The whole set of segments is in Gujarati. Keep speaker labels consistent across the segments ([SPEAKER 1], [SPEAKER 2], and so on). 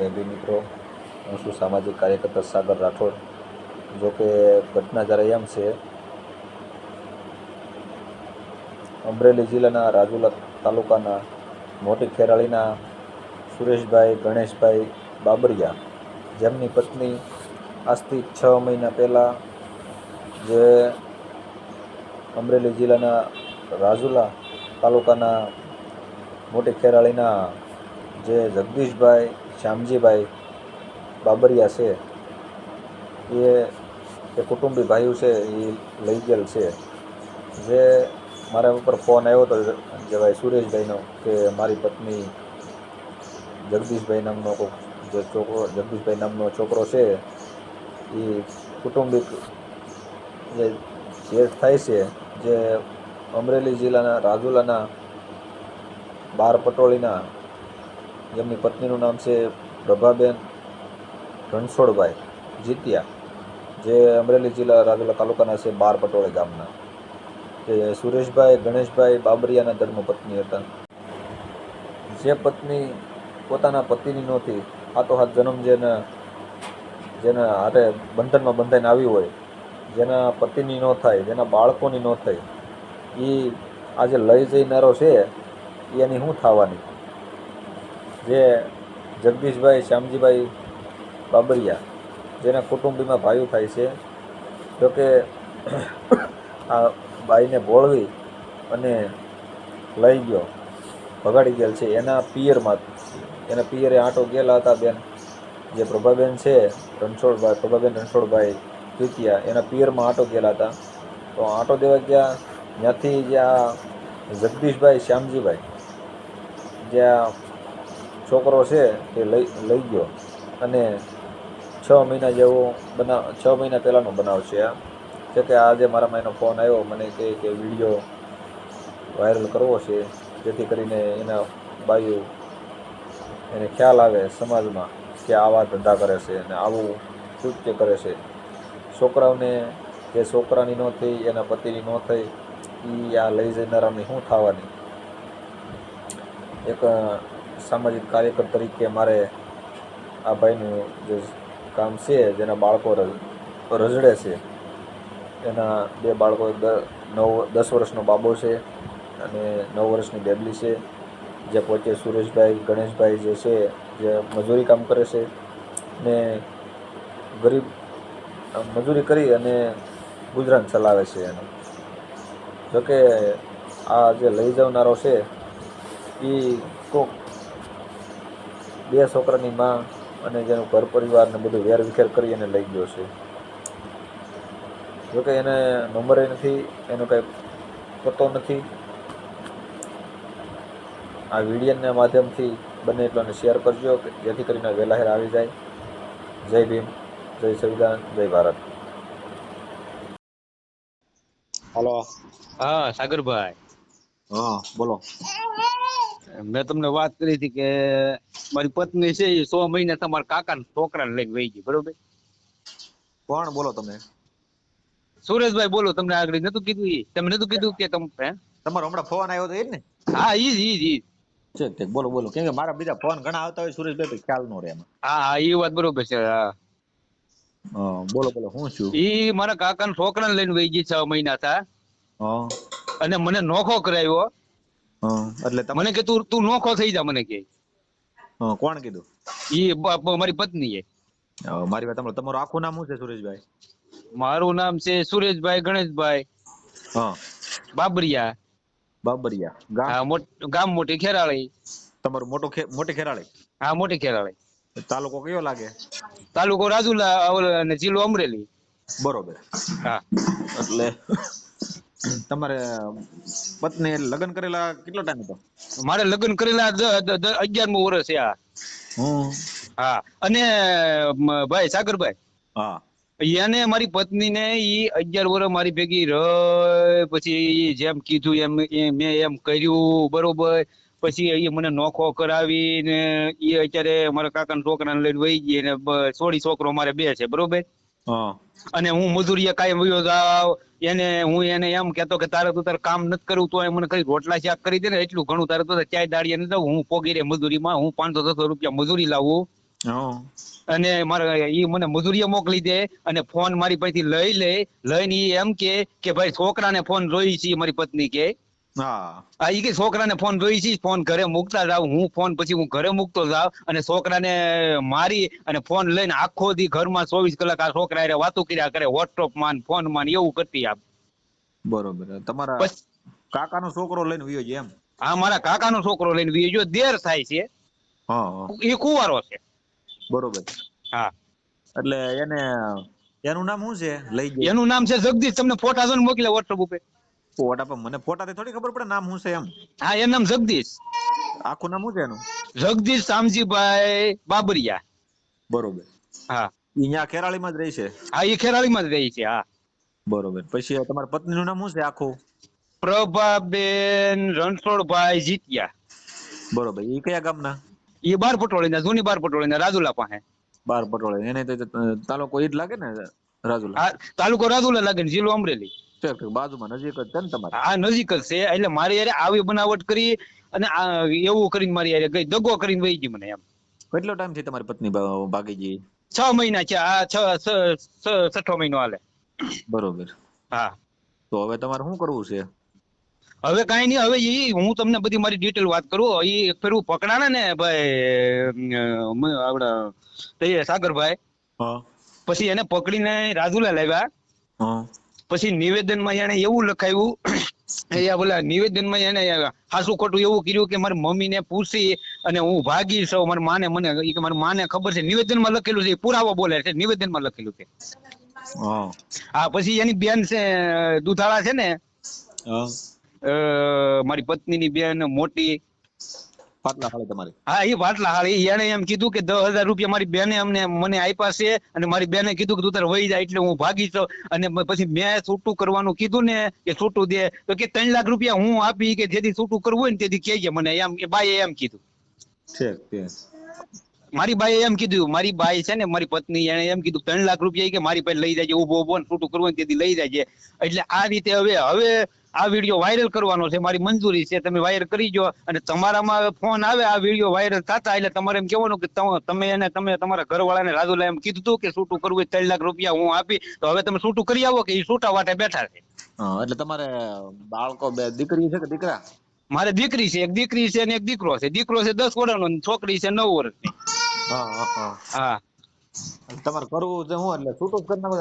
[SPEAKER 1] જય મિત્રો, હું છું સામાજિક કાર્યકર્તા સાગર રાઠોડ. જો કે ઘટના જ્યારે એમ છે, અમરેલી જિલ્લાના રાજુલા તાલુકાના મોટી ખેરાળીના સુરેશભાઈ, ગણેશભાઈ બાબરિયા, જેમની પત્ની આજથી છ મહિના પહેલાં જે અમરેલી જિલ્લાના રાજુલા તાલુકાના મોટી ખેરાળીના જે જગદીશભાઈ શ્યામજીભાઈ બાબરિયા છે. એ એ કુટુંબી ભાઈઓ છે, એ લઈ ગયેલ છે. જે મારા ઉપર ફોન આવ્યો હતો જે ભાઈ સુરેશભાઈનો કે મારી પત્ની જગદીશભાઈ નામનો જે છોકરો, જગદીશભાઈ નામનો છોકરો છે, એ કુટુંબિક જે જેઠ થાય છે, જે અમરેલી જિલ્લાના રાજુલાના બાર પટોળીના જેમની પત્નીનું નામ છે પ્રભાબેન રણછોડભાઈ જીતિયા, જે અમરેલી જિલ્લા રાજુલા તાલુકાના છે બાર પટોળે ગામના. કે સુરેશભાઈ, ગણેશભાઈ બાબરિયાના ધર્મપત્ની હતા. જે પત્ની પોતાના પતિની નહોતી હાથોહાથ જન્મ જેને, જેના હારે બંધનમાં બંધાઈને આવી હોય, જેના પતિની ન થાય, જેના બાળકોની ન થાય એ આજે લઈ જઈનારો છે એની શું થવાની? જે જગદીશભાઈ, શ્યામજીભાઈ બાબરિયા, જેના કુટુંબીમાં ભાઈઓ થાય છે જોકે આ બાઈને બોળવી અને લઈ ગયો, ભગાડી ગયેલ છે. એના પિયરમાં, એના પિયરે આંટો ગયેલા હતા બેન. જે પ્રભાબેન છે, રણછોડભાઈ, પ્રભાબેન રણછોડભાઈ દ્વિતીયા, એના પિયરમાં આંટો ગયેલા હતા. તો આંટો દેવા ગયા. ત્યાંથી જે આ જગદીશભાઈ, શ્યામજીભાઈ, જે આ છોકરો છે તે લઈ લઈ ગયો. અને છ મહિના જેવો બનાવ છ મહિના પહેલાંનો બનાવ છે આ. છે કે આજે મારામાં એનો ફોન આવ્યો, મને કહે કે વીડિયો વાયરલ કરવો છે, જેથી કરીને એના બાયુ એને ખ્યાલ આવે સમાજમાં કે આવા ધંધા કરે છે અને આવું કૃત્ય કરે છે. છોકરાઓને જે છોકરાની ન થઈ, એના પતિની ન થઈ એ આ લઈ જનારાની શું થવાની? એક સામાજિક કાર્યકર તરીકે મારે આ ભાઈનું જે કામ છે, જેના બાળકો રઝળે છે, એના બે બાળકો નવ, દસ વર્ષનો બાબો છે અને નવ વર્ષની બેબલી છે. જે પોતે સુરેશભાઈ, ગણેશભાઈ જે છે, જે મજૂરી કામ કરે છે ને ગરીબ મજૂરી કરી અને ગુજરાન ચલાવે છે એનું. જોકે આ જે લઈ જનારો છે એ કોક બે છોકરાની માં અને જેનું ઘર પરિવારને બધું વેર વિખેર કરી અને લઈ ગયો છે. જોકે એને નંબરે નથી એનો કંઈ પતો નથી. આ વિડીયોના માધ્યમથી બને એટલાને શેર કરજો કે જેથી કરીને વહેલાહેર આવી જાય. જય ભીમ જય સંવિધાન જય ભારત.
[SPEAKER 2] હાલો
[SPEAKER 3] હા સાગરભાઈ.
[SPEAKER 2] હા બોલો.
[SPEAKER 3] મેં તમને વાત કરી હતી કે મારી પત્ની છે એ સો મહિના તમારા કાકા છોકરાને લઈને વહી ગઈ બરોબર?
[SPEAKER 2] કોણ બોલો તમે?
[SPEAKER 3] સુરેશભાઈ બોલો તમને આગળ નતું કીધું એ? તમે નતું કીધું કે તમે
[SPEAKER 2] તમારો હમણાં ફોન આવ્યો તો એ જ ને?
[SPEAKER 3] હા ઈ જ ઈ જ
[SPEAKER 2] ઠીક ઠીક બોલો બોલો. કેમ કે મારા બીજા ફોન ઘણા આવતા હોય સુરેશભાઈ ખ્યાલ નો રહે
[SPEAKER 3] હા હા એ વાત બરોબર છે હા.
[SPEAKER 2] બોલો બોલો હું છું?
[SPEAKER 3] ઈ મારા કાકાના છોકરાને લઈને વહી ગઈ છ મહિના
[SPEAKER 2] હતા
[SPEAKER 3] અને મને નોખો કરાવ્યો.
[SPEAKER 2] એટલે
[SPEAKER 3] મને કે તું તું નોખો થઈ જા મને કે.
[SPEAKER 2] કોણ કીધું?
[SPEAKER 3] ઈ મારી પત્ની એ
[SPEAKER 2] મારી વાત સાંભળો. તમારું આખું નામ શું છે સુરેશભાઈ?
[SPEAKER 3] મારું નામ છે સુરેશભાઈ ગણેશભાઈ.
[SPEAKER 2] હા.
[SPEAKER 3] બાબરિયા.
[SPEAKER 2] બાબરિયા. ગામ?
[SPEAKER 3] ગામ મોટી ખેરાળી.
[SPEAKER 2] તમારું મોટો મોટી ખેરાળી?
[SPEAKER 3] હા મોટી ખેરાળી.
[SPEAKER 2] તાલુકો કયો લાગે?
[SPEAKER 3] તાલુકો રાજુલા અને જિલ્લો અમરેલી.
[SPEAKER 2] બરોબર.
[SPEAKER 3] હા.
[SPEAKER 2] એટલે તમારે પત્ની લગ્ન કરેલા કેટલો ટાઈમ હતો?
[SPEAKER 3] મારે લગ્ન કરેલા અગિયારમું વર્ષ છે આ. હા. અને ભાઈ સાગરભાઈ.
[SPEAKER 2] હા.
[SPEAKER 3] એને મારી પત્ની ને ઈ અગિયાર વર્ષ મારી ભેગી રહી પછી જેમ કીધું એમ મેં એમ કર્યું બરોબર. પછી એ મને નોખો કરાવી ને એ અત્યારે મારા કાકાના છોકરાને લઈને વહી ગઈ ને સોળી છોકરો મારે બે છે બરોબર? અને હું મજૂરીએ કાયમ વયો જાવ એને હું એને એમ કેતો કે તારે તું તારે કામ નથી કરવું તો મને કઈ રોટલા શાક કરી દે ને એટલું ઘણું. તારે તો ચાય દાડીએ ને દઉં હું પોગી રે મજૂરીમાં હું પાંચસો છસો રૂપિયા મજૂરી લાવું. અને મારે ઈ મને મજૂરીએ મોકલી દે અને ફોન મારી પાસેથી લઈ લે. લઈને એમ કે કે ભાઈ છોકરાને ફોન જોઈ છે મારી પત્ની કે.
[SPEAKER 1] હા.
[SPEAKER 3] આ ઈ કે છોકરાને ફોન જોઈ છે ફોન ઘરે મૂકતા જાવ હું ફોન પછી હું ઘરે મૂકતો જાવ અને છોકરાને મારી અને ફોન લઈને આખો દી ઘરમાં ચોવીસ કલાક આ છોકરા એ વાતો કર્યા કરે વોટ્સઅપમાં ફોનમાં એવું કરતી આપ
[SPEAKER 1] બરોબર. તમારા કાકાનો છોકરો લઈને વિયો છે એમ?
[SPEAKER 3] હા મારા કાકાનો છોકરો લઈને વિયો જો દેર થાય છે.
[SPEAKER 1] હા
[SPEAKER 3] એ કુવારો છે.
[SPEAKER 1] બરોબર.
[SPEAKER 3] હા.
[SPEAKER 1] એટલે એને એનું નામ શું છે? લઈ
[SPEAKER 3] એનું નામ છે જગદીશ. તમને ફોટા જોઈને મોકલે વોટ્સઅપ ઉપર.
[SPEAKER 1] ફોટા પણ મને ફોટાથી થોડી ખબર પડે નામ શું છે એમ?
[SPEAKER 3] હા એનું નામ જગદીશ.
[SPEAKER 1] આખું નામ શું છે એનું?
[SPEAKER 3] જગદીશ શામજીભાઈ બાબરિયા.
[SPEAKER 1] બરોબર.
[SPEAKER 3] હા.
[SPEAKER 1] અહીંયા ખેરાળીમાં જ રહી છે?
[SPEAKER 3] હા એ ખેરાળીમાં જ રહી છે હા.
[SPEAKER 1] બરોબર. પછી તમારા પત્નીનું નામ શું છે આખું?
[SPEAKER 3] પ્રભાબેન રણછોડભાઈ જીત્યા.
[SPEAKER 1] બરોબર. એ કયા ગામના?
[SPEAKER 3] એ બાર પટોળીના જૂની બાર પટોળીના રાજુલા પાસે.
[SPEAKER 1] બાર પટોળી એને તો તાલુકો ઈ જ લાગે ને રાજુલા?
[SPEAKER 3] તાલુકો રાજુલા લાગે ને જિલ્લો અમરેલી.
[SPEAKER 1] બાજુમાં નજીક જ છે ને તમારે?
[SPEAKER 3] આ નજીક જ છે. એટલે મારી યારે આવી બનાવટ કરી અને એવું કરીને મારી યારે ગઈ દગો કરીને વહી ગઈ મને એમ.
[SPEAKER 1] કેટલો ટાઈમથી તમારી પત્ની ભાગી ગઈ?
[SPEAKER 3] છ મહિના છે. આ છ છઠ્ઠો મહિનો હાલે.
[SPEAKER 1] બરોબર.
[SPEAKER 3] હા.
[SPEAKER 1] તો હવે તમારે શું કરવું છે?
[SPEAKER 3] હવે કઈ નહીં હવે ઈ હું તમને બધી મારી ડિટેલ વાત કરું. ઈ ફેરું પકડાણા ને ભાઈ આપડા સાગરભાઈ. પછી એને પકડીને રાજુલા લાવ્યા પછી નિવેદનમાં એને એવું લખાયું એ બોલા નિવેદનમાં એને હાસુ ખોટું એવું કર્યું કે મારી મમ્મીને પૂછી અને હું ભાગી છું. મારી માને મને કે મારી માને ખબર છે. નિવેદનમાં લખેલું છે. પુરાવા બોલે છે. નિવેદનમાં લખેલું છે.
[SPEAKER 1] હા.
[SPEAKER 3] પછી એની બેન છે દુધાળા છે ને મારી પત્નીની બેન મોટી.
[SPEAKER 1] પાટલા હાલે તમારી.
[SPEAKER 3] હા એ વાટલા હાળી એને એમ કીધું કે દસ હજાર રૂપિયા મારી બેને અમને મને આપ્યા છે અને મારી બેને કીધું કે તું તારે વહી જાય એટલે હું ભાગી છું. અને પછી મેં છૂટું કરવાનું કીધું ને કે છૂટું દે. તો કે ત્રણ લાખ રૂપિયા હું આપી કે જેથી છૂટું કરવું હોય ને તેથી કહેજે મને. એમ બાઈએ એમ કીધું. મારી બાઈએ એમ કીધું. મારી બાઈ છે ને મારી પત્ની એને એમ કીધું ત્રણ લાખ રૂપિયા કે મારી પાસે લઈ જાય ઊભો ઊભો છૂટું કરવું હોય ને તેથી લઈ જાય એટલે આ રીતે હવે હવે આ વીડિયો વાયરલ કરવાનો છે મારી મંજૂરી છે તમે વાયર કરી જો અને તમારામાં ફોન આવે આ વીડિયો વાયરલ થતા એટલે તમારે એમ કહેવાનું કે તમે એને તમે તમારા ઘરવાળાને રાજુલા એમ કીધું કે છૂટું કરવું ત્રણ લાખ રૂપિયા હું આપી તો હવે તમે છૂટું કરી આવો કે એ છૂટા વાટે બેઠા છે.
[SPEAKER 1] એટલે તમારે બાળકો બે દીકરી છે કે દીકરા?
[SPEAKER 3] મારે દીકરી છે એક દીકરી છે અને એક દીકરો છે. દીકરો છે દસ વર્ષનો નો છોકરી છે નવ વર્ષની.
[SPEAKER 1] હા. હા. તમારે કરવું છે હું એટલે છૂટું કરી નાખો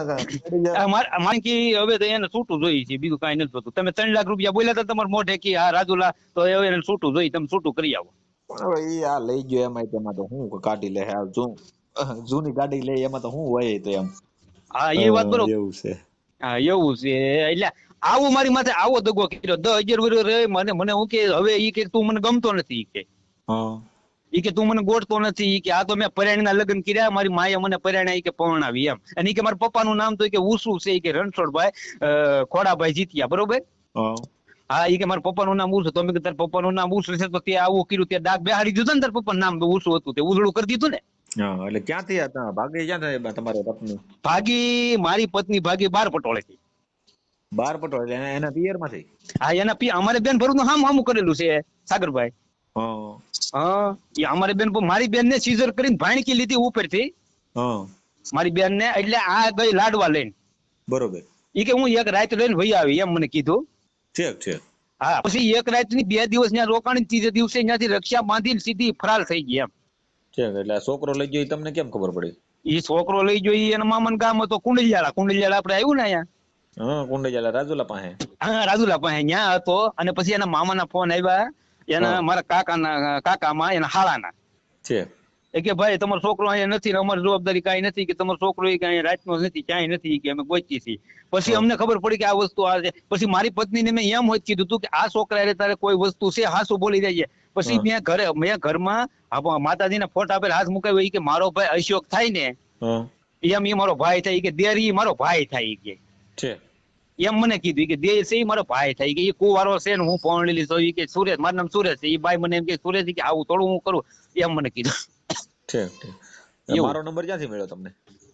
[SPEAKER 3] માર- કે હવે તો એને છૂટું જોઈએ છે બીજું કાંઈ નથી થતું તમે ત્રણ લાખ રૂપિયા બોલ્યા હતા તમારે મોઢે કે હા રાજુલા તો હવે એને છૂટું જોઈએ તમે છૂટું કરી આવો.
[SPEAKER 1] હવે એ આ લઈ ગયો એમાં તેમાં તો હું કાઢી લે આ જૂ- જૂની ગાડી લે એમાં તો હું હોય તો એમ.
[SPEAKER 3] હા એ વાત બરોબર.
[SPEAKER 1] એવું છે.
[SPEAKER 3] હા એવું છે. એટલે આવું મારી માથે આવો દગો કર્યો. દસ અગિયાર વર્ષ મને મને હું કે હવે એ કે તું મને ગમતો નથી કે.
[SPEAKER 1] હા.
[SPEAKER 3] ઈ કે તું મને ગોઠતો નથી ઈ કે આ તો મેં પરાણીના લગ્ન કર્યા મારી માએ મને પરાણ્યા ઈ કે પરણાવી એમ. અને ઈ કે મારા પપ્પાનું નામ તો ઈ કે ઉસુ છે ઈ કે રણછોડભાઈ ખોડાભાઈ જીત્યા બરોબર?
[SPEAKER 1] હા.
[SPEAKER 3] ઈ કે મારા પપ્પાનું નામ ઉસુ તો મેં કે તારા પપ્પાનું નામ ઉસુ છે તો તે આવું કર્યું તે ડાક બેહાડી દીધું ને તારા પપ્પાનું નામ ઉસુ હતું તે ઉજળું કરી દીધું ને.
[SPEAKER 1] એટલે ક્યાંથી હતા? ભાગી ક્યાં થયા તમારી પત્ની?
[SPEAKER 3] ભાગી મારી પત્ની ભાગી બાર પટોળેથી.
[SPEAKER 1] બાર પટોળે એના- એના પિયરમાંથી
[SPEAKER 3] હા એના પિયર અમારે બેન ભરું હામ હામું કરેલું છે સાગરભાઈ.
[SPEAKER 1] હા.
[SPEAKER 3] એ અમારી બેન મારી બેન ને સીઝર કરીને ભાણકી લીધી ઉપરથી. મારી બેન ને એટલે આ ગઈ લાડવા લઈને.
[SPEAKER 1] બરોબર.
[SPEAKER 3] ઈ કે હું એક રાત લઈને વહી આવી એમ મને કીધું.
[SPEAKER 1] ઠીક ઠીક.
[SPEAKER 3] હા પછી એક રાતની બે દિવસ ત્યાં રોકાણી ત્રીજે દિવસે ત્યાંથી રક્ષા બાંધીને સીધી ફરાર થઈ ગઈ એમ.
[SPEAKER 1] ઠીક એટલે આ છોકરો લઈ ગયો તમને કેમ ખબર પડી?
[SPEAKER 3] એ છોકરો લઈ ગયો એના મામા ગામ હતો કુંડલિયાળા. કુંડલિયાળા આપણે આવ્યું ને અહીંયા?
[SPEAKER 1] હા કુંડલિયાળા રાજુલા પાસે.
[SPEAKER 3] હા રાજુલા પાસે ત્યાં હતો અને પછી એના મામાના ફોન આવ્યા. એના. મારા કાકાના કાકામાં એના હાળાના.
[SPEAKER 1] છે.
[SPEAKER 3] એ કે ભાઈ તમારો છોકરો અહીંયા નથી ને અમારી જવાબદારી કાંઈ નથી કે તમારો છોકરો એ કાંઈ રાતનો નથી ક્યાંય નથી કે અમે ગોચી છીએ. પછી અમને ખબર પડી કે આ વસ્તુ આ છે. પછી મારી પત્નીને મેં એમ હોય કીધું તું કે આ છોકરા હારે તારે કોઈ વસ્તુ છે હાસુ બોલી જાય પછી મેં ઘરે મેં ઘરમાં માતાજીના ફોટા પર હાથ મુકાવ્યો કે મારો ભાઈ અશોક થાય ને એમ એ મારો ભાઈ થાય કે દેરી મારો ભાઈ થાય કે.
[SPEAKER 1] છે.
[SPEAKER 3] એમ મને કીધું કે દેર છે ઈ મારો ભાઈ થાય કે એ કુવારો છે ને હું પરણેલી લીધો. એ કે સુરેશ મારું નામ સુરેશ છે. એ ભાઈ મને એમ કે સુરેશ કે આવું થોડું હું કરું. એમ મને કીધું.
[SPEAKER 1] ઠીક ઠીક. મારો નંબર ક્યાંથી મળ્યો તમને?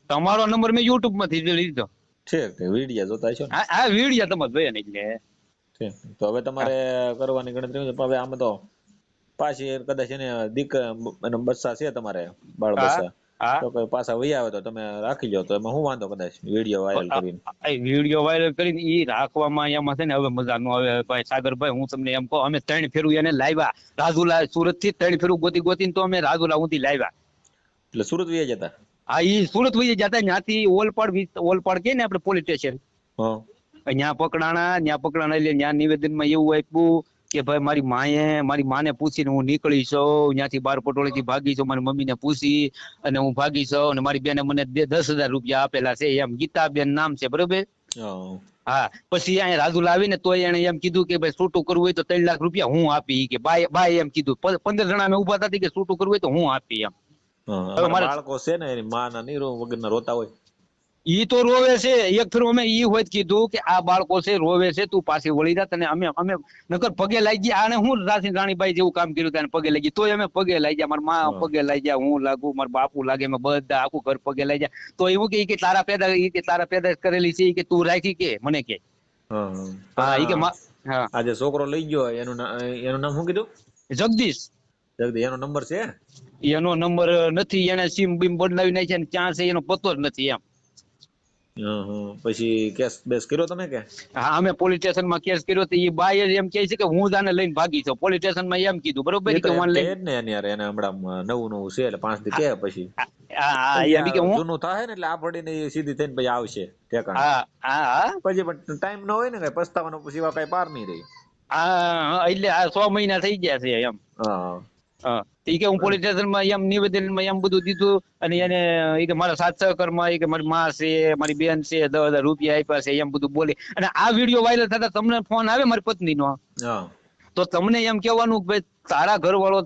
[SPEAKER 3] તમારો નંબર મેં યુટ્યુબમાંથી લીધો.
[SPEAKER 1] ઠીક ઠીક. વીડિયો જોતા છો
[SPEAKER 3] આ વિડિયા તમારે જોયા ને એટલે.
[SPEAKER 1] ઠીક તો હવે તમારે કરવાની ગણતરી છે? હવે આમ તો પાછી કદાચ એને દીક બચ્ચા છે તમારે બાળ
[SPEAKER 3] હા.
[SPEAKER 1] બચ્ચા?
[SPEAKER 3] હા
[SPEAKER 1] તો કોઈ પાછા વહી આવે તો તમે રાખી લો. તો એમાં શું વાંધો કદાચ? વીડિયો વાયરલ કરીને.
[SPEAKER 3] વીડિયો વાયરલ કરીને એ રાખવામાં એમાં છે ને હવે મજા ન આવે. ભાઈ સાગરભાઈ હું તમને એમ કહું અમે ત્રણ ફેરું એને લાવ્યા. રાજુલા સુરતથી ત્રણ ફેરું ગોતી ગોતી તો અમે રાજુલા ઊંધી લાવ્યા.
[SPEAKER 1] એટલે સુરત વહી જતા?
[SPEAKER 3] હા એ સુરત વહી જતા. ત્યાંથી ઓલપાડ ઓલપાડ કે ને આપણે પોલીસ સ્ટેશન.
[SPEAKER 1] હા.
[SPEAKER 3] ત્યાં પકડાણા ત્યાં પકડાણા એટલે ત્યાં નિવેદનમાં એવું આપ્યું કે ભાઈ મારી માએ મારી માને પૂછીને હું નીકળી છું ત્યાંથી બાર પટોળેથી ભાગી છું મારી મમ્મીને પૂછી અને હું ભાગી છું અને મારી બેને મને દસ હજાર રૂપિયા આપેલા છે એમ ગીતાબેન નામ છે બરોબર?
[SPEAKER 1] હા.
[SPEAKER 3] પછી અહીંયા રાજુ લાવીને તોય એને એમ કીધું કે ભાઈ છૂટું કરવું હોય તો ત્રણ લાખ રૂપિયા હું આપી કે બાય બાય એમ કીધું. પંદર જણા અમે ઊભા થતી કે છૂટું કરવું હોય તો હું આપી એમ. હવે
[SPEAKER 1] બાળકો છે ને એની માં ના નીરો વગર રોતા હોય.
[SPEAKER 3] ઈ તો રોવે છે. એક ફેર અમે ઈ હોય કીધું કે આ બાળકો છે રોવે છે તું પાછી વળી જા તને અમે અમે નકર પગે લાગી ગયા. આને હું રાસી રાણીબાઈ જેવું કામ કર્યું તને પગે લાગી. તોય અમે પગે લાગી ગયા. મારા માં પગે લાગી ગયા. હું લાગુ મારા બાપુ લાગે અમે બધા આખું ઘર પગે લાગી ગયા. તો એવું કે ઈ કે તારા પેદા ઈ કે તારા પેદા કરેલી છે ઈ કે તું રાખી કે? મને કે.
[SPEAKER 1] હા
[SPEAKER 3] ઈ કે હા.
[SPEAKER 1] આ છોકરો લઈ ગયો. એનું એનું નામ શું કીધું?
[SPEAKER 3] જગદીશ.
[SPEAKER 1] જગદીશ એનો નંબર છે?
[SPEAKER 3] એનો નંબર નથી. એને સિમ બીમ બદલાવી નાખ્યા ક્યાં છે એનો પતો જ નથી એમ.
[SPEAKER 1] પછી કેસ બેસ કર્યો તમે કે?
[SPEAKER 3] હા અમે પોલીસ સ્ટેશનમાં કેસ કર્યો તો એ બાય એમ કહે છે કે હું જાને લઈને ભાગી છું. પોલીસ સ્ટેશનમાં એમ કીધું બરોબર? કે હું લઈને
[SPEAKER 1] ને એની હારે એને હમણાં નવું નવું છે એટલે પાંચ દી કે પછી.
[SPEAKER 3] હા એમ કે હું
[SPEAKER 1] જૂનું થાય ને એટલે આ પડીને સીધી થઈને પછી આવશે ઠેકાણ.
[SPEAKER 3] હા હા
[SPEAKER 1] પછી પણ ટાઈમ ન હોય ને કઈ પસ્તાવાનો સિવા કઈ પાર નહીં રહી.
[SPEAKER 3] હા એટલે આ સો મહિના થઈ ગયા છે એમ.
[SPEAKER 1] હા.
[SPEAKER 3] ઈ કે હું પોલીસ સ્ટેશનમાં એમ નિવેદનમાં એમ બધું દીધું અને એને એ કે મારા સાત સહકર એ મારી માં છે, મારી બેન છે, દસ હજાર રૂપિયા આપ્યા છે એમ બધું બોલી. અને આ વીડિયો વાયરલ થતા તમને ફોન આવે મારી પત્ની નો
[SPEAKER 1] હા.
[SPEAKER 3] તો તમને એમ કહેવાનું કે ભાઈ તારા ઘરવાળો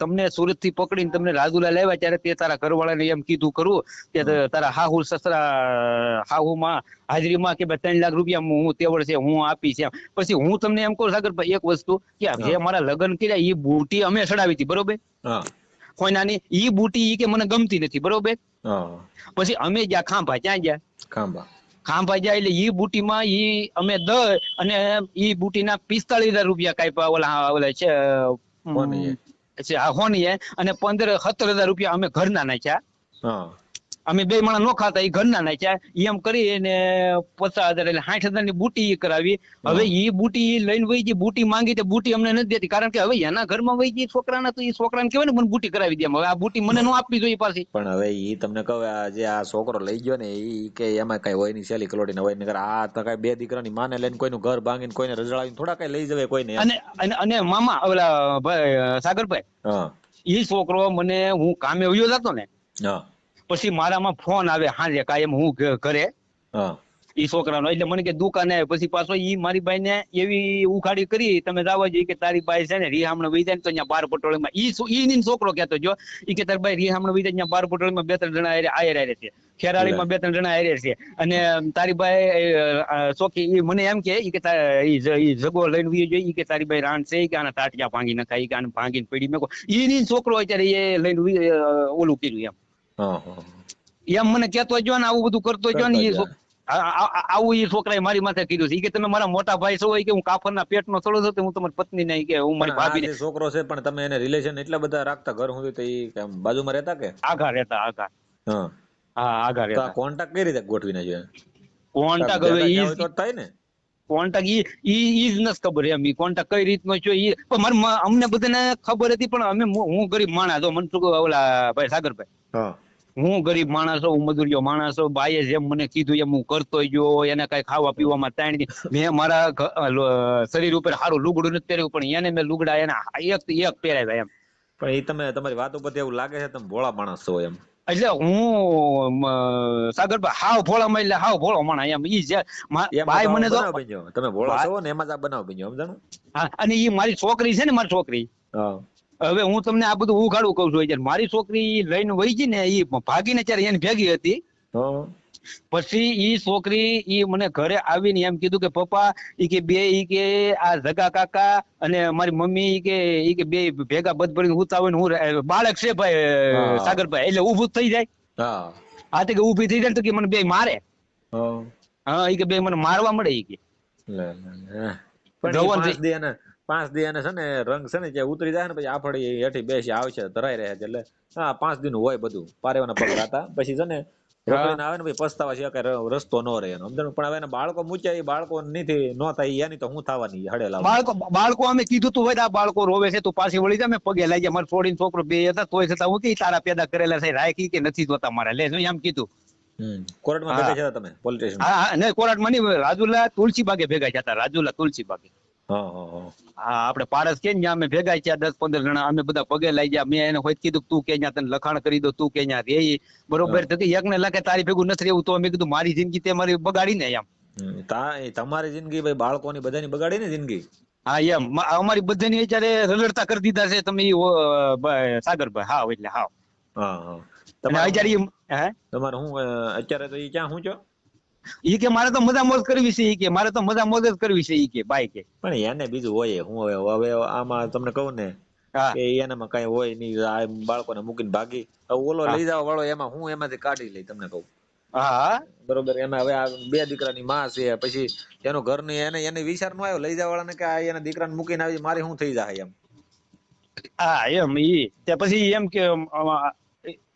[SPEAKER 3] તમને સુરતથી પકડીને તમને રાજુલા લેવા ત્યારે તે તારા ઘરવાળાને એમ કીધું કરવું કે તારા હાહુ સસરા હાહુમાં હાજરીમાં કે ત્રણ લાખ રૂપિયા હું તેવડ છે હું આપીશ એમ. પછી હું તમને એમ કહું સાગરભાઈ એક વસ્તુ કે જે. મારા લગ્ન કર્યા એ બુટી અમે ચડાવી હતી બરોબર?
[SPEAKER 1] કોઈ
[SPEAKER 3] કોઈનાની ઈ બુટી ઈ કે મને ગમતી નથી બરોબર? પછી અમે જ્યાં ખાંભા ત્યાં ગયા.
[SPEAKER 1] ખાંભા.
[SPEAKER 3] ખાંભા જાય એટલે ઈ બુટીમાં ઈ અમે દ અને ઈ બુટીના પિસ્તાળીસ હજાર રૂપિયા કાપ્યા ઓલા ઓલા છે
[SPEAKER 1] હોનીએ.
[SPEAKER 3] અને પંદર સત્તર હજાર રૂપિયા અમે ઘરના નાખ્યા. અમે બે માણસ નો ખાતા એ ઘરના નાખ્યા એમ કરી અને પચાસ હજાર એટલે સાઠ હજારની બુટી કરાવી. હવે એ બુટી લઈને વહી ગઈ બુટી માંગી તે બુટી અમને નથી દેતી. કારણ કે હવે એના ઘરમાં વહી ગઈ છોકરાના તો ઈ છોકરાને કહેવાય ને મને બુટી કરાવી દે હવે આ બુટી મને નો આપવી જોઈએ પાછી.
[SPEAKER 1] પણ હવે એ તમને કહે જે આ છોકરો લઈ ગયો ને એ કે એમાં કઈ હોય નહીં સેલી કલોડી હોય નકર આ તો કઈ બે દીકરાની માને લઈને કોઈનું ઘર ભાંગીને કોઈને રજડાવીને થોડા કઈ લઈ જવે કોઈને
[SPEAKER 3] અને અને મામા ઓલા ભાઈ સાગરભાઈ
[SPEAKER 1] હા.
[SPEAKER 3] ઈ છોકરો મને હું કામે વયો જતો ને
[SPEAKER 1] હા.
[SPEAKER 3] પછી મારામાં ફોન આવે હાજે કાયમ હું ઘરે. ઈ છોકરાનો એટલે મને કે દુકાને આવે પછી પાછો ઈ મારી બાઈ ને એવી ઉખાડી કરી તમે જાવા જોઈએ કે તારી બાઈ છે ને રીહામણ વહી જાય ને તો અહીંયા બાર પટોળીમાં. ઈ ઈ ની છોકરો કેતો જો ઈ કે તારી બાઈ રીહામણ વહી જાય ત્યાં બાર પટોળીમાં બે ત્રણ જણા આયર આયરે છે. ખેરાળીમાં બે ત્રણ જણા હારે છે. અને તારી બાઈ અ, ચોકી ઈ મને એમ કે ઈ કે ઈ જગો લઈને વહી જોઈએ ઈ કે તારી બાઈ રાણ છે કે આના તાટિયા ભાંગી નખાય કે આને ભાંગીને પડી મેકો. ઈ ની છોકરો અત્યારે એ લઈને ઓલું કર્યું એમ. એમ મને કેતો જો ને આવું બધું કરતો જો ને આવું એ છોકરાએ મારી માથે કીધું છે. કે તમે મારા મોટા ભાઈ છો કે હું કાફરના પેટનો થોડો છો હું તમારી પત્ની નહીં કે હું મારી ભાભી
[SPEAKER 1] છોકરો છે પણ તમે એને રિલેશન એટલા બધા રાખતા ઘર સુધી તો એ બાજુમાં રહેતા કે?
[SPEAKER 3] આઘા રહેતા આઘા
[SPEAKER 1] હા.
[SPEAKER 3] હા આઘા રહેતા.
[SPEAKER 1] કોન્ટેક્ટ કઈ રીતે ગોઠવીને જોઈએ
[SPEAKER 3] કોન્ટાક હવે ઈ
[SPEAKER 1] તો થાય ને.
[SPEAKER 3] કોન્ટાક ઈ ઈ ઈ જ નથી ખબર એમ. ઈ કોન્ટેક કઈ રીતનો છે ઈ પણ મારે મ- અમને બધાને ખબર હતી પણ અમે હું ગરીબ માણસ જો મનસુખ ઓલા ભાઈ સાગરભાઈ.
[SPEAKER 1] હા.
[SPEAKER 3] હું ગરીબ માણસ હું મજૂરીઓ માણસ બાઈએ જેમ મને કીધું એમ હું કરતો ગયો એને કઈ ખાવા પીવામાં તાણ મેં મારા શરીર ઉપર સારું લુગડું નથી પહેર્યું પણ એને મેં લુગડા એના એક એક પહેરાવ્યા એમ.
[SPEAKER 1] પણ એ તમે તમારી વાતો ઉપર એવું લાગે છે તમે ભોળા માણસ છો એમ.
[SPEAKER 3] એટલે હું સાગરભાઈ હાવ ભોળામાં એટલે હાવ ભોળો માણસ એમ. ઈ જે
[SPEAKER 1] તો
[SPEAKER 3] મને તો
[SPEAKER 1] તમે ભોળા છો ને એમાં જ આ બનાવ બન્યો સમજાણું?
[SPEAKER 3] હા, અને ઈ મારી છોકરી છે ને મારી છોકરી.
[SPEAKER 1] હા.
[SPEAKER 3] હવે હું તમને આ બધું ઉઘાડું કઉ છું. મારી છોકરી લઈને વહી ગઈ ને એ ભાગીને ત્યારે એને ભેગી હતી. પછી ઈ છોકરી ઈ મને ઘરે આવીને એમ કીધું કે પપ્પા ઈ કે બે ઈ કે આ જગા કાકા અને મારી મમ્મી ઈ કે ઈ કે બે ભેગા બધ ભરીને હુતા હું બાળક છે ભાઈ સાગરભાઈ. એટલે ઊભું થઈ જાય.
[SPEAKER 1] હા.
[SPEAKER 3] તે કે ઊભી થઈ જાય તો કે મને બે મારે.
[SPEAKER 1] હા.
[SPEAKER 3] હા ઈ કે બે મને મારવા મળે ઈ કે.
[SPEAKER 1] પાંચ દી એને છે ને રંગ છે ને જે ઉતરી જાય ને પછી આફળી હેઠી બેસી આવશે ધરાઈ રહે છે એટલે હા પાંચ દિન હોય બધું પારેવાના પગ રાતા. પછી છે ને રોકડીને આવે ને પછી પસ્તાવા છે કે રસ્તો ન રહે એનો. સમજણ? પણ હવે એને બાળકો મૂક્યા એ બાળકો નથી ન થાય એની તો હું થવાની હડેલા
[SPEAKER 3] બાળકો બાળકો અમે કીધું તું હોય આ બાળકો રોવે છે તું પાછી વળી જા મેં પગે લઈ ગયા. મારે છોડીને છોકરો બે હતા તોય છતાં હું કે તારા પેદા કરેલા છે રાખી કે નથી જોતા મારે? લે જો એમ કીધું.
[SPEAKER 1] કોર્ટમાં. ભેગા છે તમે પોલીસ સ્ટેશન
[SPEAKER 3] હા નહીં કોર્ટમાં નહીં રાજુલા તુલસી બાગે ભેગા થયા રાજુલા તુલસી બાગે. આપણે પારસ કે અમે ભેગા થયા દસ પંદર જણા અમે બધા પગે લઈ ગયા મેં એને હોય કીધું તું કે તને લખાણ કરી દો તું કે રે બરોબર તો કે એક ને લખે તારી ભેગું નથી રહેવું તો અમે કીધું મારી જિંદગી તે મારી બગાડી ને એમ.
[SPEAKER 1] તમારી જિંદગી ભાઈ બાળકોની બધાની બગાડી ને જિંદગી?
[SPEAKER 3] હા એમ. અમારી બધાની અત્યારે રગડતા કરી દીધા છે તમે સાગરભાઈ હા એટલે હા
[SPEAKER 1] હા. તમારે
[SPEAKER 3] અત્યારે
[SPEAKER 1] તમારે હું અત્યારે તો એ ક્યાં હું છો?
[SPEAKER 3] ઈ કે મારે તો મજા મોજ કરવી છે ઈ કે મારે તો મજા મોજ જ કરવી છે ઈ કે ભાઈ કે.
[SPEAKER 1] પણ એને બીજું હોય હું હવે હવે આમાં તમને કહું ને કે એનામાં કઈ હોય નહીં આ બાળકોને મૂકીને ભાગી. ઓલો લઈ જવા વાળો એમાં હું એમાંથી કાઢી લઈ તમને કહું.
[SPEAKER 3] હા.
[SPEAKER 1] બરોબર એમાં હવે આ બે દીકરાની માં છે પછી એનું ઘરની એને એને વિચાર નો આવ્યો લઈ જવા વાળાને કે આ એના દીકરાને મૂકીને આવી મારે શું થઈ જાય એમ.
[SPEAKER 3] હા એમ ઈ. તે પછી એમ કે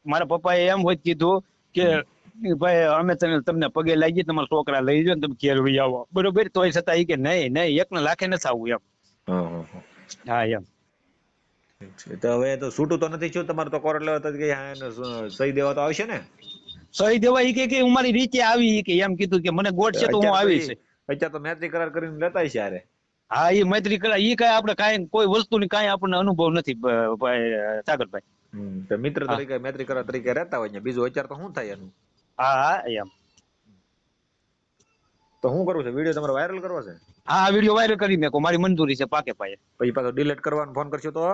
[SPEAKER 3] મારા પપ્પાએ એમ હોય કીધું કે ભાઈ અમે તમે તમને પગે લાગી તમારા છોકરા લઈ જાઓ ને તમે ઘેર વહી આવો. બરોબર? તોય છતાં ઈ કે નહીં નહીં એકને લાખે નથી આવું એમ.
[SPEAKER 1] હા,
[SPEAKER 3] એમ.
[SPEAKER 1] તો હવે તો છૂટું તો નથી થયું? તમારે તો કોર્ટ લેવા કે સહી દેવા તો આવશે ને?
[SPEAKER 3] સહી દેવા ઈ કે મારી રીતે આવી કે એમ કીધું કે મને ગોઠ છે તો હું આવીશ
[SPEAKER 1] અત્યારે તો મૈત્રી કરાર કરીને લેતા છે યારે
[SPEAKER 3] હા ઈ મૈત્રી કરાર ઈ કઈ આપણે કાંઈ કોઈ વસ્તુની કાંઈ આપણને અનુભવ નથી ભાઈ સાગરભાઈ.
[SPEAKER 1] મિત્ર તરીકે મૈત્રી કરાર તરીકે રહેતા હોય બીજું અત્યારે તો શું થાય એનું?
[SPEAKER 3] હા હા એમ.
[SPEAKER 1] તો શું કરવું છે? વીડિયો તમારે વાયરલ કરવો છે?
[SPEAKER 3] હા આ વીડિયો વાયરલ કરી મેકો મારી મંજૂરી છે પાકે પાયે.
[SPEAKER 1] પછી પાછો ડિલીટ કરવાનો ફોન કરશો તો?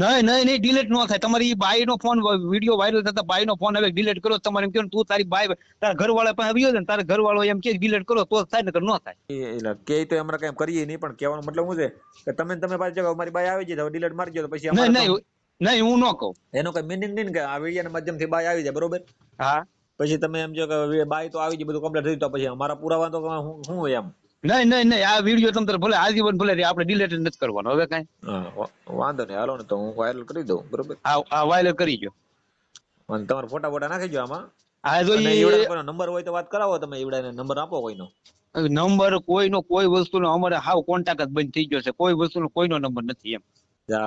[SPEAKER 3] નહીં નહીં નહીં ડિલીટ ન થાય. તમારી બાઈ નો ફોન વીડિયો વાયરલ થતા બાઈનો ફોન હવે ડિલીટ કરો તમારે એમ કહો તું તારી બાઈ તારા ઘરવાળા પાસે આવ્યો ને તારા ઘરવાળો એમ કે ડિલીટ કરો તો થાય નકર ન થાય.
[SPEAKER 1] એટલે કે તો અમારે કઈ કરીએ નહીં પણ કહેવાનો મતલબ શું છે? કે તમે તમે પાછી અમારી બાઈ આવી જાય ડિલીટ મારી દો તો પછી
[SPEAKER 3] નહીં નહીં નહીં હું ન કહું.
[SPEAKER 1] એનો કઈ મિનિંગ નહીં ને કે આ વિડીયોના માધ્યમથી બાઈ આવી જાય બરોબર?
[SPEAKER 3] હા.
[SPEAKER 1] પછી તમે એમ જો કે બાય તો આવી જ બધું કમ્પ્લીટ થઈ તો પછી અમારા પુરાવા તો શું હોય એમ?
[SPEAKER 3] નહીં નહીં નહીં આ વીડિયો તમ ભલે આજીવન ભલે આપણે ડિલેટ નથી કરવાનો હવે કાંઈ?
[SPEAKER 1] વાંધો નહીં હાલો ને તો હું વાયરલ કરી દઉં બરોબર?
[SPEAKER 3] આ આ વાયરલ કરી ગયો.
[SPEAKER 1] અને તમારા ફોટા ફોટા નાખી દો આમાં?
[SPEAKER 3] આ જો
[SPEAKER 1] નંબર હોય તો વાત કરાવો તમે ઈવડાને નંબર આપો કોઈનો.
[SPEAKER 3] નંબર કોઈનો કોઈ વસ્તુનો અમારે હાવ કોન્ટેક્ટ જ બંધ થઈ ગયો છે કોઈ વસ્તુનો કોઈનો નંબર નથી એમ.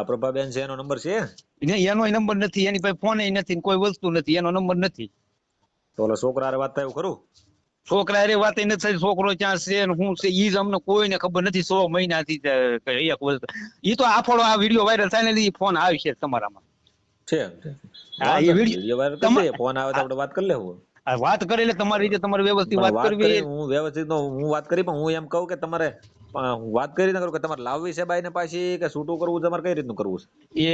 [SPEAKER 1] પ્રભાબેન છે એનો નંબર છે?
[SPEAKER 3] એનો નંબર નથી એની પાસે ફોન નથી કોઈ વસ્તુ નથી એનો નંબર નથી.
[SPEAKER 1] તો ઓલા છોકરા હારે વાત થાય એવું ખરું?
[SPEAKER 3] છોકરા અરે વાત નથી થઈ છોકરો ક્યાં છે ને હું છે ઈ જ અમને કોઈને ખબર નથી સો મહિનાથી થી એક વર્ષ. ઈ તો આફળો આ વીડિયો વાયરલ થાય ને ફોન છે તમારામાં.
[SPEAKER 1] છે
[SPEAKER 3] હા, એ
[SPEAKER 1] વીડિયો વાયરલ ફોન આવે તો આપણે વાત કરી લેવું.
[SPEAKER 3] વાત કરી એટલે તમારી રીતે તમારે વ્યવસ્થિત વાત કરવી
[SPEAKER 1] હું વ્યવસ્થિત હું વાત કરી પણ હું એમ કહું કે તમારે હું વાત કરી ના કરું કે તમારે લાવવી છે બાઈને પાછી કે છૂટું કરવું તમારે કઈ રીતનું કરવું છે?
[SPEAKER 3] એ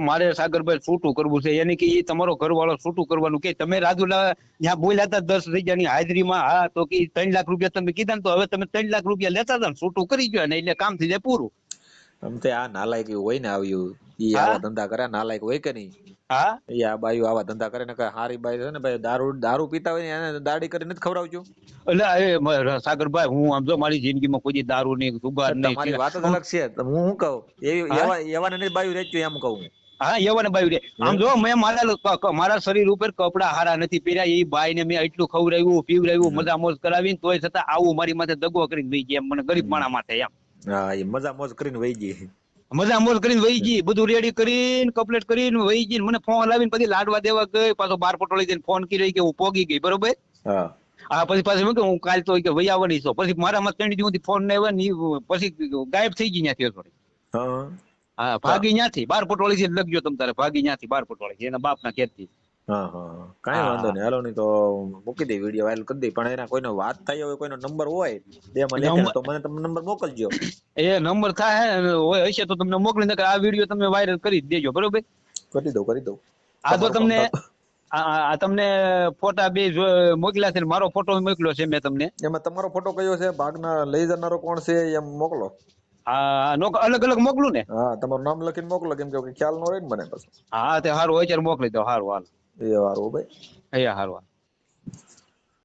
[SPEAKER 3] મારે સાગરભાઈ છૂટું કરવું છે એની કે એ તમારો ઘરવાળો છૂટું કરવાનું કે તમે રાજુલા ત્યાં બોલ્યા હતા દસ હજારની હાજરીમાં હા તો કે ત્રણ લાખ રૂપિયા તમે કીધા ને તો હવે તમે ત્રણ લાખ રૂપિયા લેતા હતા ને છૂટું કરી ગયો ને એટલે કામ થઈ જાય પૂરું.
[SPEAKER 1] આમ તે આ નાલાયક એવું હોય ને આવ્યું ઈ આવા ધંધા કરે નાલાયક હોય કે નહીં?
[SPEAKER 3] હા?
[SPEAKER 1] ઈ આ બાયું આવા ધંધા કરે ને હારી બાઈ છે ને ભાઈ દારૂ દારૂ પીતા હોય ને એને દાડી કરીને જ ખવડાવજો
[SPEAKER 3] એટલે એ સાગરભાઈ હું આમ જો મારી જિંદગીમાં કોઈ દારૂ નહીં જુગાર
[SPEAKER 1] તમારી વાત જ અલગ છે. હું શું કહું? એવી એવા એવાને નહીં બાયું રેચ્યું એમ કહું
[SPEAKER 3] હા. એવા ને બાયું રે. આમ જો મેં મારા મારા શરીર ઉપર કપડા હારા નથી પહેર્યા એ બાઈ ને મેં એટલું ખવડાવ્યું પીવડાવ્યું મજા મોજ કરાવીને તોય છતાં આવું મારી માથે દગો કરીને દઈ ગયા મને ગરીબ માણા માથે એમ.
[SPEAKER 1] હા એ મજા મોજ કરીને વહી ગઈ.
[SPEAKER 3] મજા મોજ કરીને વહી ગઈ બધું રેડી કરીને કમ્પ્લીટ કરીને વહી ગઈ મને ફોન લાવીને પછી લાડવા દેવા ગઈ પાછો બાર પટોળી જઈને ફોન કરી કે હું પોગી ગઈ બરોબર?
[SPEAKER 1] હા.
[SPEAKER 3] હા પછી પાછી કે હું કાલ તો કે વહી આવવાની છો. પછી મારામાં ત્રણ દિવસથી ફોન ને પછી ગાયબ થઈ ગઈ ત્યાંથી થોડી
[SPEAKER 1] હા.
[SPEAKER 3] ભાગી ન્યાથી બાર પટોળી થી લગ્યો તમ તારે ભાગી ન્યાથી બાર પટોળી એના બાપના ઘેરથી.
[SPEAKER 1] હા હા. કાંઈ વાંધો નહીં. હાલો નહીં તો મૂકી દે વીડિયો વાયરલ કરી દે. પણ એના કોઈનો વાત થઈ હોય કોઈનો નંબર હોય બે મને લેખે તો મને તમે નંબર મોકલજો.
[SPEAKER 3] એ નંબર થાય હોય હશે તો તમને મોકલી નકર આ વીડિયો તમે વાયરલ કરી દેજો. બરોબર?
[SPEAKER 1] કરી દઉં કરી દઉં.
[SPEAKER 3] આ તો તમને આ તમને ફોટા બે મોકલ્યા છે ને મારો ફોટો મોકલ્યો છે મેં તમને.
[SPEAKER 1] એમાં તમારો ફોટો કયો છે? ભાગના લઈ જનારો કોણ છે? એમ મોકલો.
[SPEAKER 3] હા અલગ અલગ મોકલું ને?
[SPEAKER 1] હા તમારું નામ લખીને મોકલો કેમ કે ખ્યાલ ન રહે ને મને પછી.
[SPEAKER 3] હા તે સારું હોય ત્યારે મોકલી દો. સારું હાલ.
[SPEAKER 1] એ હારું ભાઈ.
[SPEAKER 3] એ હારું